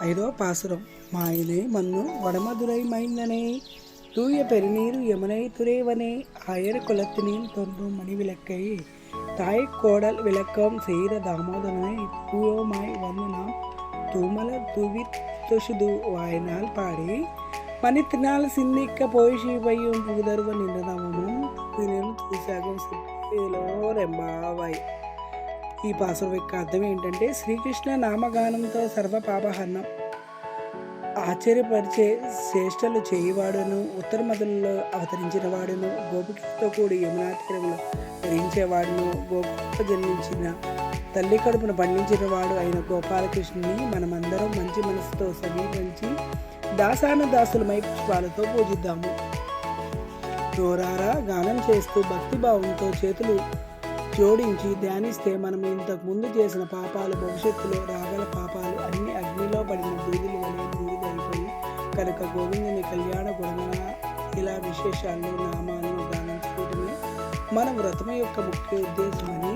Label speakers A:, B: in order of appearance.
A: ஐரோப்பாசுரம் மாயினே மன்னு வடமதுரை மைந்தனே தூய பெருநீர் யமுனை துறைவனே ஆயர் குலத்தினில் தோன்றும் மணிவிளக்கை தாய்க்கோடல் விளக்கம் செய்த தாமோதரனை தூயோமாய் வந்து நாம் தூமல தூவி தொஷுது வாயினால் பாடி பனித்தினால் சிந்திக்க போய் சிவையும் புதர்வன் என்ற நாமமும் தினம் பூசாகும் ఈ పాసురం యొక్క అర్థం ఏంటంటే శ్రీకృష్ణ నామగానంతో సర్వ పాపహరణం ఆశ్చర్యపరిచే శ్రేష్టలు చేయివాడును ఉత్తర మధులలో అవతరించిన వాడును గోపికతో కూడి యమునా తీరంలో ధరించేవాడును జన్మించిన తల్లి కడుపును పండించిన వాడు అయిన గోపాలకృష్ణుని మనమందరం మంచి మనసుతో సమీపించి దాసాన దాసులమై పుష్పాలతో పూజిద్దాము. నోరారా గానం చేస్తూ భక్తిభావంతో చేతులు జోడించి ధ్యానిస్తే మనం ఇంతకు ముందు చేసిన పాపాలు భవిష్యత్తులో రాగల పాపాలు అన్ని అగ్నిలో పడిన దూదులు వలె బూడిదైపోయి కనుక గోవిందుని కళ్యాణ గుణగణ ఇలా విశేషాలు నామాలు గానం చేయడమే మన వ్రతం యొక్క ముఖ్య ఉద్దేశమని